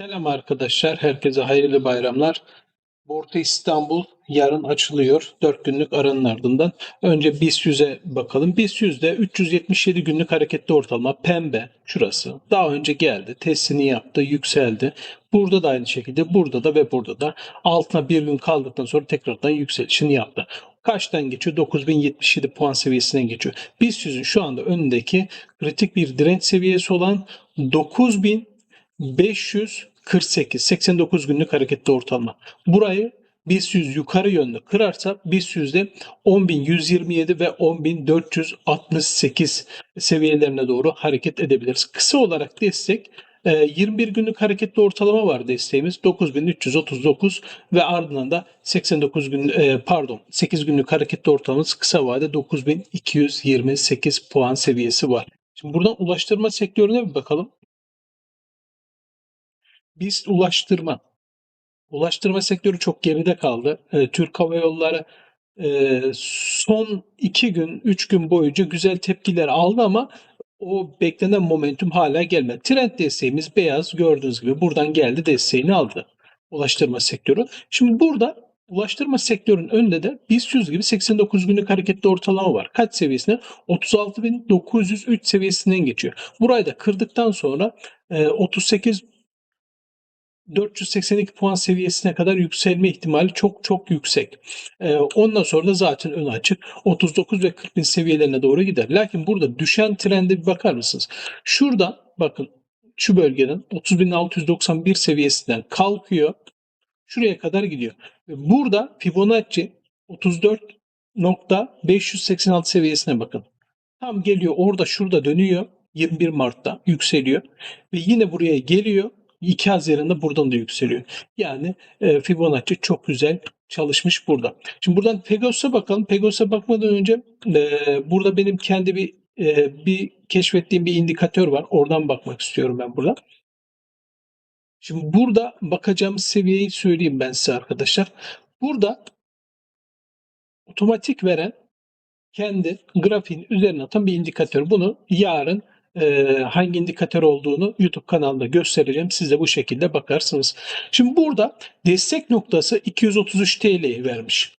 Selam arkadaşlar, herkese hayırlı bayramlar. Borsa İstanbul yarın açılıyor. 4 günlük aranın ardından. Önce BIST 100'e bakalım. BIST 100'de 377 günlük hareketli ortalama pembe şurası. Daha önce geldi, testini yaptı, yükseldi. Burada da aynı şekilde, burada da ve burada da altına bir gün kaldıktan sonra tekrardan yükselişini yaptı. Kaçtan geçiyor? 9077 puan seviyesine geçiyor. BIST 100'ün şu anda önündeki kritik bir direnç seviyesi olan 9000 548 89 günlük hareketli ortalama. Burayı BIST 100 yukarı yönlü kırarsa BIST 100'de 10.127 ve 10.468 seviyelerine doğru hareket edebiliriz. Kısa olarak destek e, 21 günlük hareketli ortalama var desteğimiz 9339 ve ardından da 89 gün e, pardon 8 günlük hareketli ortalamamız kısa vade 9228 puan seviyesi var. Şimdi buradan ulaştırma sektörüne bir bakalım. Biz ulaştırma. Ulaştırma sektörü çok geride kaldı. E, Türk Hava Yolları e, son iki gün, üç gün boyunca güzel tepkiler aldı ama o beklenen momentum hala gelmedi. Trend desteğimiz beyaz gördüğünüz gibi buradan geldi desteğini aldı. Ulaştırma sektörü. Şimdi burada ulaştırma sektörünün önünde de BIST 100 gibi 89 günlük hareketli ortalama var. Kaç seviyesine? 36.903 seviyesinden geçiyor. Burayı da kırdıktan sonra e, 38 482 puan seviyesine kadar yükselme ihtimali çok çok yüksek. Ee, ondan sonra da zaten ön açık 39 ve 40 bin seviyelerine doğru gider. Lakin burada düşen trende bir bakar mısınız? Şuradan bakın şu bölgeden 30.691 seviyesinden kalkıyor. Şuraya kadar gidiyor. Burada Fibonacci 34.586 seviyesine bakın. Tam geliyor orada şurada dönüyor. 21 Mart'ta yükseliyor. Ve yine buraya geliyor. 2 Haziran'da buradan da yükseliyor. Yani e, Fibonacci çok güzel çalışmış burada. Şimdi buradan Pegasus'a bakalım. Pegasus'a bakmadan önce e, burada benim kendi bir e, bir keşfettiğim bir indikatör var. Oradan bakmak istiyorum ben burada. Şimdi burada bakacağımız seviyeyi söyleyeyim ben size arkadaşlar. Burada otomatik veren kendi grafiğin üzerine atan bir indikatör. Bunu yarın e, hangi indikatör olduğunu YouTube kanalında göstereceğim. Siz de bu şekilde bakarsınız. Şimdi burada destek noktası 233 TL'yi vermiş.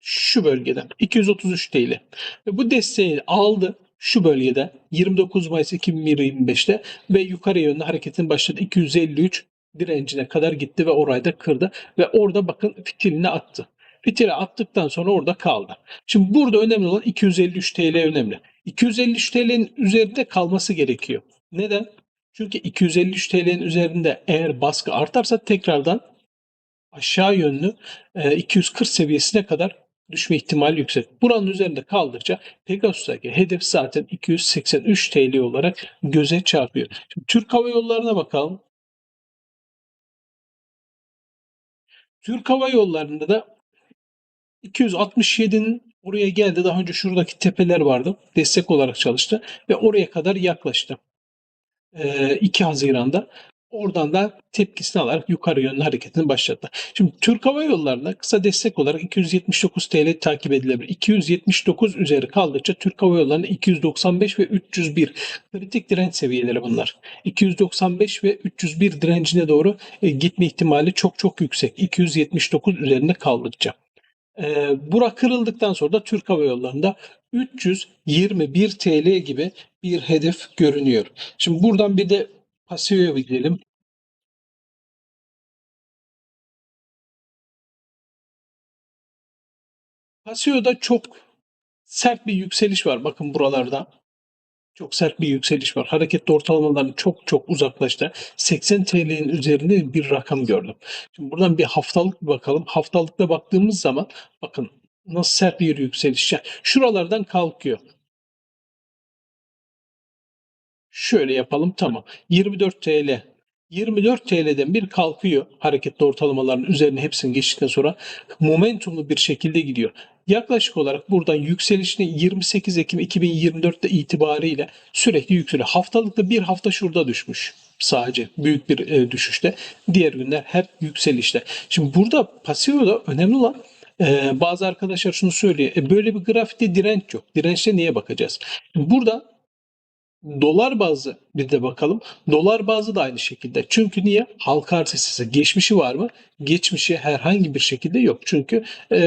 Şu bölgeden 233 TL. Ve bu desteği aldı şu bölgede 29 Mayıs 2025'te ve yukarı yönlü hareketin başladı 253 direncine kadar gitti ve orayı da kırdı ve orada bakın fitilini attı. Fitili attıktan sonra orada kaldı. Şimdi burada önemli olan 253 TL önemli. 253 TL'nin üzerinde kalması gerekiyor. Neden? Çünkü 253 TL'nin üzerinde eğer baskı artarsa tekrardan aşağı yönlü e, 240 seviyesine kadar düşme ihtimali yüksek. Buranın üzerinde kaldıkça Pegasus'taki hedef zaten 283 TL olarak göze çarpıyor. Şimdi Türk Hava Yolları'na bakalım. Türk Hava Yolları'nda da 267'nin oraya geldi. Daha önce şuradaki tepeler vardı. Destek olarak çalıştı ve oraya kadar yaklaştı. Ee, 2 Haziran'da. Oradan da tepkisini alarak yukarı yönlü hareketini başlattı. Şimdi Türk Hava Yolları'na kısa destek olarak 279 TL takip edilebilir. 279 üzeri kaldıkça Türk Hava Yolları'na 295 ve 301 kritik direnç seviyeleri bunlar. 295 ve 301 direncine doğru e, gitme ihtimali çok çok yüksek. 279 üzerinde kaldıkça. E, bura kırıldıktan sonra da Türk Hava Yolları'nda 321 TL gibi bir hedef görünüyor. Şimdi buradan bir de Pasio'ya bir gidelim. Pasio'da çok sert bir yükseliş var. Bakın buralarda. Çok sert bir yükseliş var. Hareketli ortalamaların çok çok uzaklaştı. 80 TL'nin üzerinde bir rakam gördüm. Şimdi buradan bir haftalık bakalım. Haftalıkta baktığımız zaman bakın nasıl sert bir yükseliş. Yani şuralardan kalkıyor. Şöyle yapalım tamam. 24 TL. 24 TL'den bir kalkıyor hareketli ortalamaların üzerine hepsini geçtikten sonra momentumlu bir şekilde gidiyor. Yaklaşık olarak buradan yükselişini 28 Ekim 2024'te itibariyle sürekli yükseliyor. Haftalıkta bir hafta şurada düşmüş sadece büyük bir e, düşüşte. Diğer günler hep yükselişte. Şimdi burada pasiyoda önemli olan e, bazı arkadaşlar şunu söylüyor. E, böyle bir grafikte direnç yok. Dirençte niye bakacağız? Burada Dolar bazı bir de bakalım. Dolar bazı da aynı şekilde. Çünkü niye? Halka arz hissesi. Geçmişi var mı? Geçmişi herhangi bir şekilde yok. Çünkü e,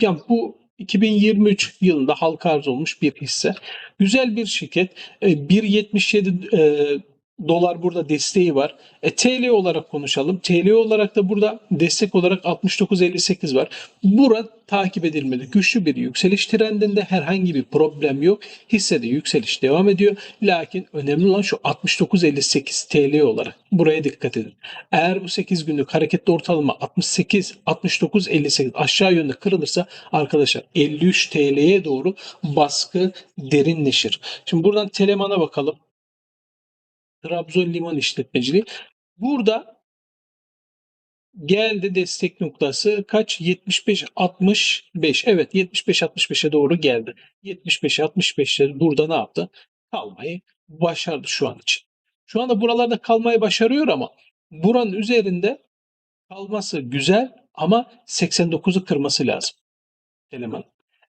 yani bu 2023 yılında halka arz olmuş bir hisse. Güzel bir şirket. E, 1.77 e, dolar burada desteği var. E, TL olarak konuşalım. TL olarak da burada destek olarak 69.58 var. Bura takip edilmeli. Güçlü bir yükseliş trendinde herhangi bir problem yok. Hissede yükseliş devam ediyor. Lakin önemli olan şu 69.58 TL olarak. Buraya dikkat edin. Eğer bu 8 günlük hareketli ortalama 68 69.58 aşağı yönde kırılırsa arkadaşlar 53 TL'ye doğru baskı derinleşir. Şimdi buradan Teleman'a bakalım. Trabzon Liman İşletmeciliği. Burada geldi destek noktası kaç? 75 65. Evet 75 65'e doğru geldi. 75 65'te burada ne yaptı? Kalmayı başardı şu an için. Şu anda buralarda kalmayı başarıyor ama buranın üzerinde kalması güzel ama 89'u kırması lazım. Eleman.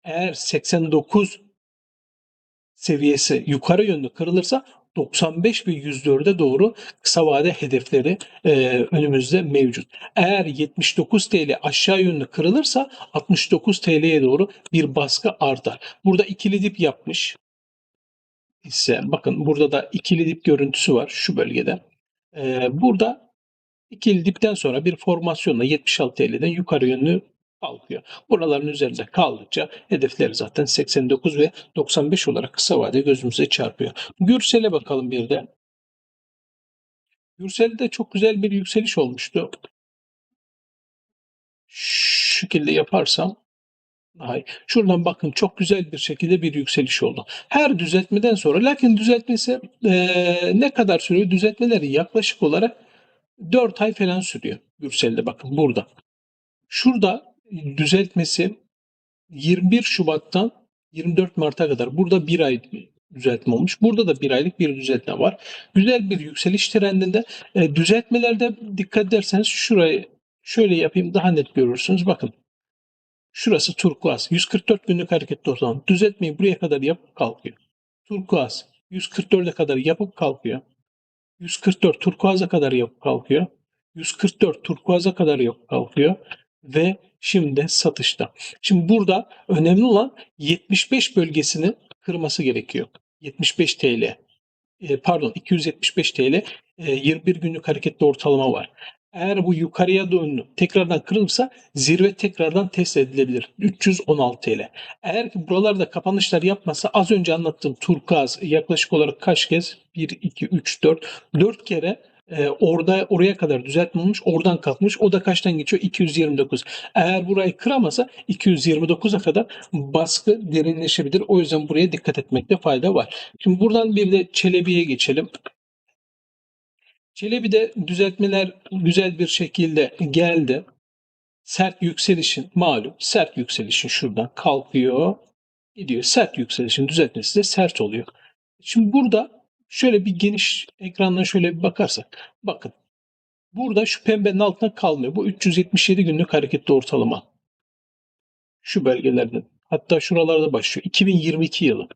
Eğer 89 seviyesi yukarı yönlü kırılırsa 95 ve 104'e doğru kısa vade hedefleri e, önümüzde mevcut. Eğer 79 TL aşağı yönlü kırılırsa 69 TL'ye doğru bir baskı artar. Burada ikili dip yapmış ise bakın burada da ikili dip görüntüsü var şu bölgede. E, burada ikili dipten sonra bir formasyonla 76 TL'den yukarı yönlü kalkıyor. Buraların üzerinde kaldıkça hedefleri zaten 89 ve 95 olarak kısa vade gözümüze çarpıyor. Gürsel'e bakalım bir de. Gürsel'de çok güzel bir yükseliş olmuştu. Şu şekilde yaparsam Hay. Şuradan bakın çok güzel bir şekilde bir yükseliş oldu. Her düzeltmeden sonra lakin düzeltmesi e, ne kadar sürüyor? Düzeltmeleri yaklaşık olarak 4 ay falan sürüyor. Gürsel'de bakın burada. Şurada düzeltmesi 21 Şubat'tan 24 Mart'a kadar burada bir ay düzeltme olmuş. Burada da bir aylık bir düzeltme var. Güzel bir yükseliş trendinde. E, düzeltmelerde dikkat ederseniz şurayı şöyle yapayım daha net görürsünüz. Bakın şurası turkuaz. 144 günlük hareketli ortalama. Düzeltmeyi buraya kadar yapıp kalkıyor. Turkuaz 144'e kadar yapıp kalkıyor. 144 turkuaza kadar yapıp kalkıyor. 144 turkuaza kadar yapıp kalkıyor ve şimdi satışta. Şimdi burada önemli olan 75 bölgesini kırması gerekiyor. 75 TL. E, pardon 275 TL e, 21 günlük hareketli ortalama var. Eğer bu yukarıya döndü tekrardan kırılırsa zirve tekrardan test edilebilir. 316 TL. Eğer ki buralarda kapanışlar yapmasa az önce anlattığım turkuaz yaklaşık olarak kaç kez? 1, 2, 3, 4, 4 kere e, orada oraya kadar düzeltme olmuş. Oradan kalkmış. O da kaçtan geçiyor? 229. Eğer burayı kıramasa 229'a kadar baskı derinleşebilir. O yüzden buraya dikkat etmekte fayda var. Şimdi buradan bir de Çelebi'ye geçelim. Çelebi'de düzeltmeler güzel bir şekilde geldi. Sert yükselişin malum sert yükselişin şuradan kalkıyor gidiyor. Sert yükselişin düzeltmesi de sert oluyor. Şimdi burada şöyle bir geniş ekrandan şöyle bir bakarsak bakın burada şu pembenin altında kalmıyor. Bu 377 günlük hareketli ortalama. Şu bölgelerden. Hatta şuralarda başlıyor. 2022 yılı.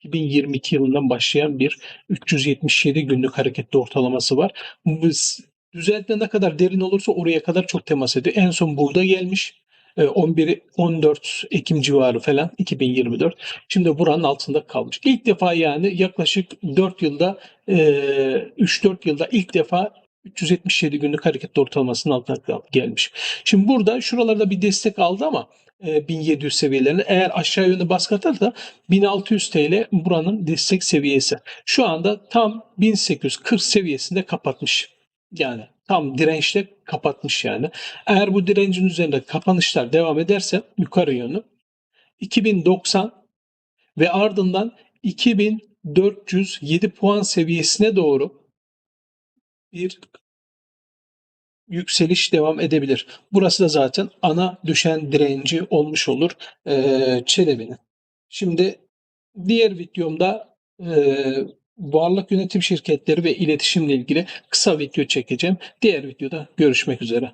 2022 yılından başlayan bir 377 günlük hareketli ortalaması var. Biz düzeltme ne kadar derin olursa oraya kadar çok temas ediyor. En son burada gelmiş. 11 ee, 14 Ekim civarı falan 2024. Şimdi buranın altında kalmış. İlk defa yani yaklaşık 4 yılda 3-4 e, yılda ilk defa 377 günlük hareketli ortalamasının altına gelmiş. Şimdi burada şuralarda bir destek aldı ama 1700 e, seviyelerine. Eğer aşağı yönde baskı atarsa 1600 TL buranın destek seviyesi. Şu anda tam 1840 seviyesinde kapatmış. Yani tam dirençle kapatmış yani. Eğer bu direncin üzerinde kapanışlar devam ederse yukarı yönlü 2090 ve ardından 2407 puan seviyesine doğru bir yükseliş devam edebilir. Burası da zaten ana düşen direnci olmuş olur e, Çelebi'nin. Şimdi diğer videomda e, varlık yönetim şirketleri ve iletişimle ilgili kısa video çekeceğim. Diğer videoda görüşmek üzere.